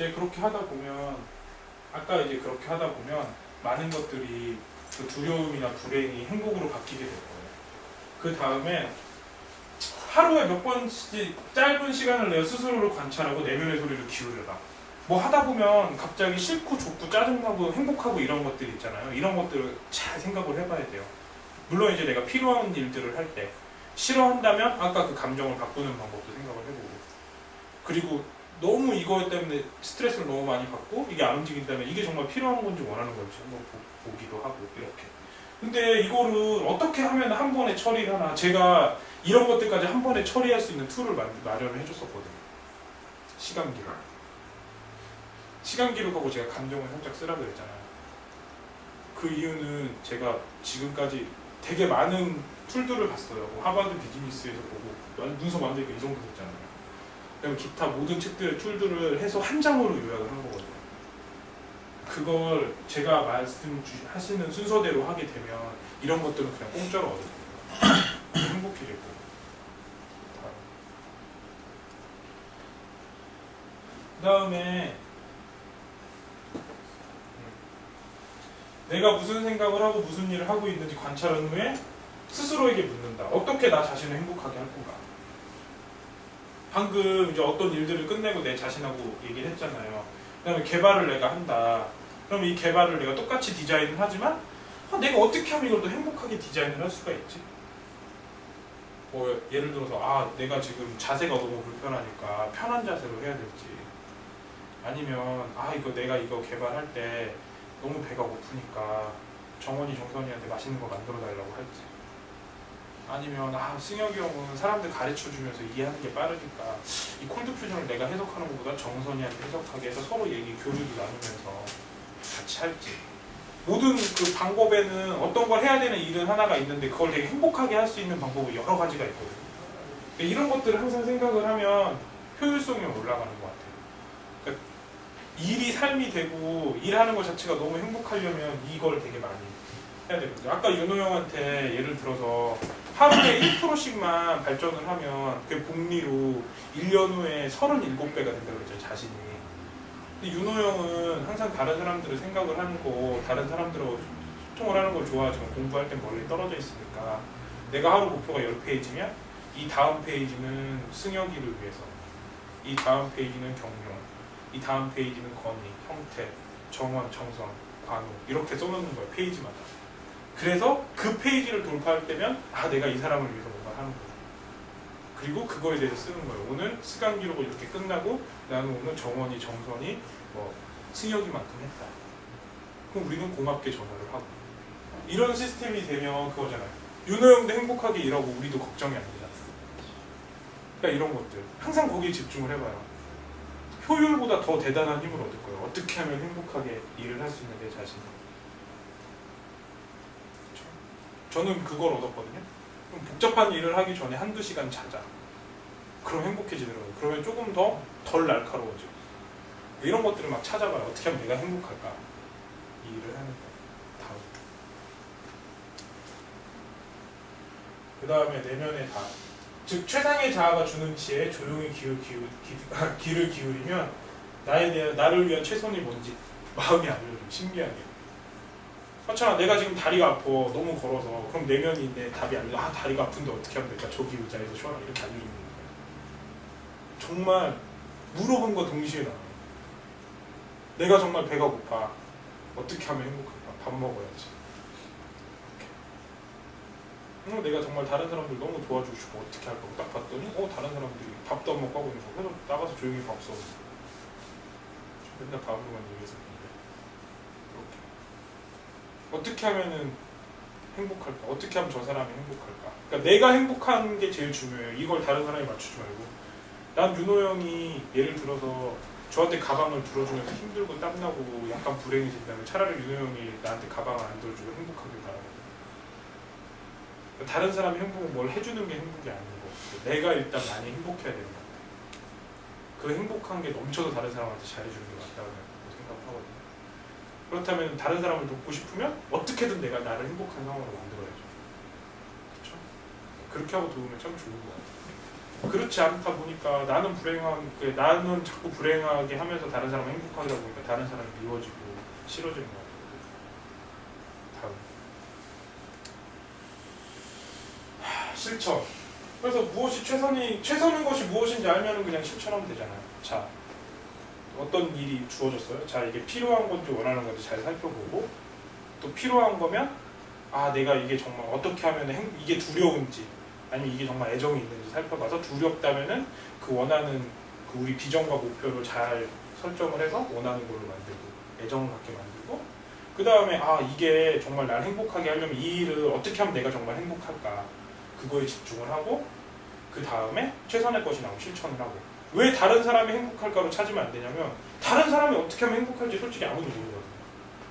이제 그렇게 하다 보면 아까 이제 그렇게 하다 보면 많은 것들이 그 두려움이나 불행이 행복으로 바뀌게 될 거예요. 그 다음에 하루에 몇 번씩 짧은 시간을 내어 스스로를 관찰하고 내면의 소리를 기울여라. 뭐 하다 보면 갑자기 싫고 좋고 짜증나고 행복하고 이런 것들 있잖아요. 이런 것들을 잘 생각을 해봐야 돼요. 물론 이제 내가 필요한 일들을 할 때 싫어한다면 아까 그 감정을 바꾸는 방법도 생각을 해보고 그리고 너무 이거 때문에 스트레스를 너무 많이 받고 이게 안 움직인다면 이게 정말 필요한 건지 원하는 건지 한번 보, 보기도 하고 이렇게. 근데 이거를 어떻게 하면 한 번에 처리를 하나? 제가 이런 것들까지 한 번에 처리할 수 있는 툴을 마- 마련을 해줬었거든요. 시간 기록. 시간 기록하고 제가 감정을 살짝 쓰라 그랬잖아요. 그 이유는 제가 지금까지 되게 많은 툴들을 봤어요. 뭐 하버드 비즈니스에서 보고 문서 만들기가 이 정도 됐잖아요 그다음에 기타 모든 책들의 툴들을 해서 한 장으로 요약을 한 거거든요. 그걸 제가 말씀하시는 순서대로 하게 되면 이런 것들은 그냥 공짜로 얻어요. 행복해질 거고. 그 다음에 내가 무슨 생각을 하고 무슨 일을 하고 있는지 관찰한 후에 스스로에게 묻는다. 어떻게 나 자신을 행복하게 할 건가? 방금 이제 어떤 일들을 끝내고 내 자신하고 얘기를 했잖아요. 그다음에 개발을 내가 한다. 그럼 이 개발을 내가 똑같이 디자인을 하지만 아, 내가 어떻게 하면 이걸 또 행복하게 디자인을 할 수가 있지? 뭐 예를 들어서 아 내가 지금 자세가 너무 불편하니까 편한 자세로 해야 될지 아니면 아 이거 내가 이거 개발할 때 너무 배가 고프니까 정원이 정선이한테 맛있는 거 만들어 달라고 할지 아니면 아 승혁이 형은 사람들 가르쳐 주면서 이해하는 게 빠르니까 이 콜드 퓨전을 내가 해석하는 것보다 정선이한테 해석하게 해서 서로 얘기 교류도 나누면서 같이 할지 모든 그 방법에는 어떤 걸 해야 되는 일은 하나가 있는데 그걸 되게 행복하게 할 수 있는 방법이 여러 가지가 있거든요. 이런 것들을 항상 생각을 하면 효율성이 올라가는 것 같아요. 그러니까 일이 삶이 되고 일하는 것 자체가 너무 행복하려면 이걸 되게 많이 해야 되거든요. 아까 윤호 형한테 예를 들어서 하루에 1%씩만 발전을 하면 그게 복리로 1년 후에 37배가 된다고 그랬죠, 자신이. 근데 윤호 형은 항상 다른 사람들을 생각을 거, 다른 사람들하고 소통을 하는 걸 좋아하지만 공부할 땐 멀리 떨어져 있으니까 내가 하루 목표가 10페이지면 이 다음 페이지는 승혁이를 위해서 이 다음 페이지는 경용 이 다음 페이지는 건희, 형태, 정원, 정선, 관우 이렇게 써놓는 거예요, 페이지마다. 그래서 그 페이지를 돌파할 때면 아 내가 이 사람을 위해서 뭔가 하는 거야. 그리고 그거에 대해서 쓰는 거예요. 오늘 시간 기록을 이렇게 끝나고 나는 오늘 정원이 정선이 뭐 승혁이만큼 했다. 그럼 우리는 고맙게 전화를 하고 이런 시스템이 되면 그거잖아요. 윤호 형도 행복하게 일하고 우리도 걱정이 안 되잖아. 그러니까 이런 것들 항상 거기에 집중을 해봐요. 효율보다 더 대단한 힘을 얻을 거예요. 어떻게 하면 행복하게 일을 할 수 있는 내 자신. 저는 그걸 얻었거든요. 복잡한 일을 하기 전에 한두 시간 자자. 그럼 행복해지더라고요. 그러면 조금 더 덜 날카로워져. 이런 것들을 막 찾아봐요. 어떻게 하면 내가 행복할까? 이 일을 하는 거. 다음. 그 다음에 내면의 다. 즉 최상의 자아가 주는 지혜에 조용히 기울, 기울, 기, 귀를 기울이면 나에 대한 나를 위한 최선이 뭔지 마음이 알려줘. 신기하게. 그렇잖아. 내가 지금 다리가 아파. 너무 걸어서. 그럼 내면이 내 답이 알려. 아 다리가 아픈데 어떻게 하면 될까? 저기 의자에서 쉬어라. 이렇게 알려주는 거예요. 정말 물어본 거 동시에 나와요. 내가 정말 배가 고파. 어떻게 하면 행복할까? 밥 먹어야지. 어, 내가 정말 다른 사람들 너무 도와주고 싶어. 어떻게 할까? 딱 봤더니 어 다른 사람들이 밥도 안 먹고 하고 있는 거. 그래서 나가서 조용히 밥 써. 맨날 밥으로만. 이렇게. 어떻게 하면은 행복할까? 어떻게 하면 저 사람이 행복할까? 그러니까 내가 행복한 게 제일 중요해요. 이걸 다른 사람이 맞추지 말고. 난 윤호 형이 예를 들어서 저한테 가방을 들어주면서 힘들고 땀나고 약간 불행해진다면 차라리 윤호 형이 나한테 가방을 안 들어주고 행복하길 바라거든. 그러니까 다른 사람이 행복은 뭘 해주는 게 행복이 아니고 내가 일단 많이 행복해야 되는 것 같아. 그 행복한 게 넘쳐서 다른 사람한테 잘해주는 게 맞다고 생각하거든요. 그렇다면 다른 사람을 돕고 싶으면 어떻게든 내가 나를 행복한 상황으로 만들어야죠. 그렇죠? 그렇게 하고 도우면 참 좋은 것 같아요. 그렇지 않다 보니까 나는 불행한 그 나는 자꾸 불행하게 하면서 다른 사람을 행복하게 하다 보니까 다른 사람이 미워지고 싫어지는 거야. 다음 하, 실천. 그래서 무엇이 최선이 최선인 것이 무엇인지 알면은 그냥 실천하면 되잖아요. 자 어떤 일이 주어졌어요. 자 이게 필요한 건지 원하는 건지 잘 살펴보고 또 필요한 거면 아 내가 이게 정말 어떻게 하면 행, 이게 두려운지 아니면 이게 정말 애정이 있는지 살펴봐서 두렵다면은 그 원하는 그 우리 비전과 목표를 잘 설정을 해서 원하는 걸로 만들고 애정을 갖게 만들고 그 다음에 아 이게 정말 날 행복하게 하려면 이 일을 어떻게 하면 내가 정말 행복할까 그거에 집중을 하고 그 다음에 최선의 것이 나오면 실천을 하고 왜 다른 사람이 행복할까로 찾으면 안 되냐면 다른 사람이 어떻게 하면 행복할지 솔직히 아무도 모르거든요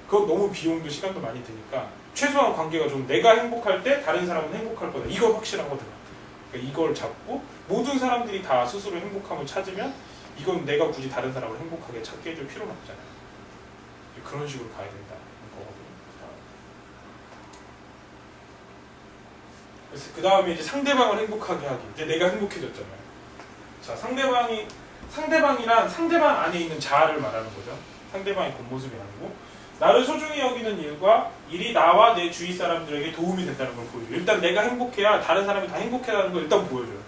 그거 너무 비용도 시간도 많이 드니까 최소한 관계가 좀 내가 행복할 때 다른 사람은 행복할 거다. 이거 확실하거든요. 그러니까 이걸 잡고 모든 사람들이 다 스스로 행복함을 찾으면 이건 내가 굳이 다른 사람을 행복하게 찾게 해줄 필요는 없잖아요. 그런 식으로 가야 거거든요. 그래서 그 다음에 이제 상대방을 행복하게 하기. 이제 내가 행복해졌잖아요. 자, 상대방이 상대방이란 상대방 안에 있는 자아를 말하는 거죠. 상대방의 본 모습이 아니고 나를 소중히 여기는 일과 일이 나와 내 주위 사람들에게 도움이 된다는 걸 보여줘요. 일단 내가 행복해야 다른 사람이 다 행복해라는 걸 일단 보여줘요.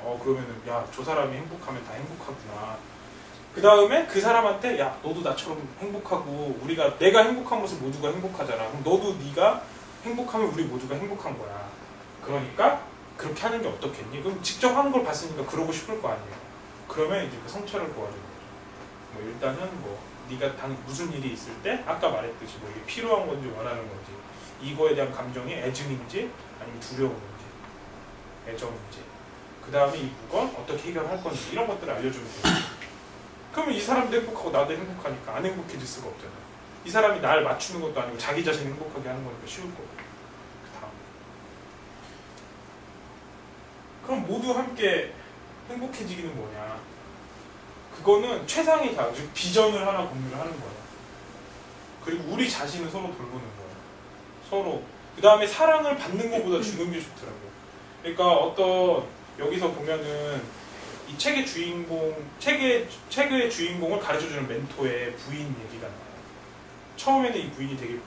어 그러면은 야 저 사람이 행복하면 다 행복하구나. 그 다음에 그 사람한테 야 너도 나처럼 행복하고 우리가 내가 행복한 모습 모두가 행복하잖아. 그럼 너도 네가 행복하면 우리 모두가 행복한 거야. 그러니까 그렇게 하는 게 어떻겠니? 그럼 직접 하는 걸 봤으니까 그러고 싶을 거 아니에요. 그러면 이제 그 성찰을 도와주는 거죠. 뭐 일단은 뭐 네가 당 무슨 일이 있을 때 아까 말했듯이 뭐 이게 필요한 건지 원하는 건지 이거에 대한 감정이 애증인지 아니면 두려움인지 애정인지 그 다음에 이 물건 어떻게 해결할 건지 이런 것들을 알려주면 돼요. 그러면 이 사람도 행복하고 나도 행복하니까 안 행복해질 수가 없잖아. 이 사람이 날 맞추는 것도 아니고 자기 자신 행복하게 하는 거니까 쉬울 거고. 그 다음. 그럼 모두 함께 행복해지기는 뭐냐? 그거는 최상의 자 즉 비전을 하나 공유를 하는 거예요. 그리고 우리 자신을 서로 돌보는 거예요. 서로. 그 다음에 사랑을 받는 것보다 주는 게 좋더라고요. 그러니까 어떤 여기서 보면은 이 책의 주인공, 책의 책의 주인공을 가르쳐주는 멘토의 부인 얘기가 나와요. 처음에는 이 부인이 되게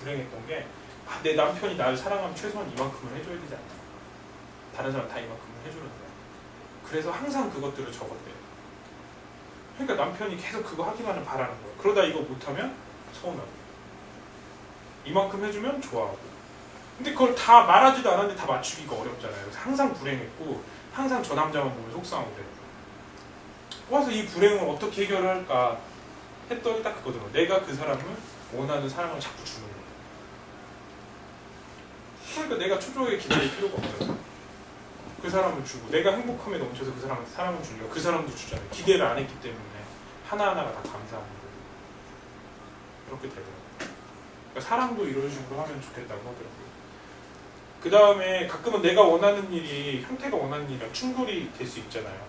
불행했던 게, 아, 내 남편이 나를 사랑하면 최소한 이만큼은 해줘야 되지 않나. 다른 사람 다 이만큼은 해주는데. 그래서 항상 그것들을 적었대요. 그러니까 남편이 계속 그거 하기만을 바라는 거예요. 그러다 이거 못하면 서운하고. 이만큼 해주면 좋아하고. 근데 그걸 다 말하지도 않았는데 다 맞추기가 어렵잖아요. 그래서 항상 불행했고, 항상 저 남자만 보면 속상하고 그래요. 와서 이 불행을 어떻게 해결할까 했더니 딱 그거더라고요. 내가 그 사람을 원하는 사랑을 자꾸 주는 거예요. 그러니까 내가 초조하게 기다릴 필요가 없잖아요. 그 사람을 주고 내가 행복함에 넘쳐서 그 사람한테 사랑을 주니까 그 사람도 주잖아요. 기대를 안 했기 때문에 하나하나가 다 감사한 거예요. 그렇게 되더라고요. 그러니까 사랑도 이런 식으로 하면 좋겠다고 하더라고요. 그 다음에 가끔은 내가 원하는 일이 형태가 원하는 일이랑 충돌이 될 수 있잖아요.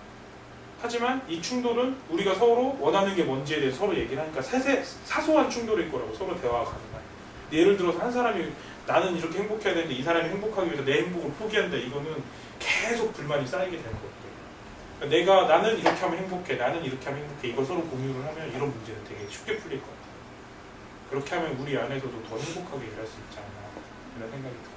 하지만 이 충돌은 우리가 서로 원하는 게 뭔지에 대해서 서로 얘기를 하니까 세세, 사소한 충돌일 거라고 서로 대화가 가능해요. 예를 들어서 한 사람이 나는 이렇게 행복해야 되는데 이 사람이 행복하기 위해서 내 행복을 포기한다. 이거는 계속 불만이 쌓이게 되는 거거든요. 그러니까 내가 나는 이렇게 하면 행복해, 나는 이렇게 하면 행복해. 이걸 서로 공유를 하면 이런 문제는 되게 쉽게 풀릴 것 같아요. 그렇게 하면 우리 안에서도 더 행복하게 일할 수 있지 않나 이런 생각이 들어요.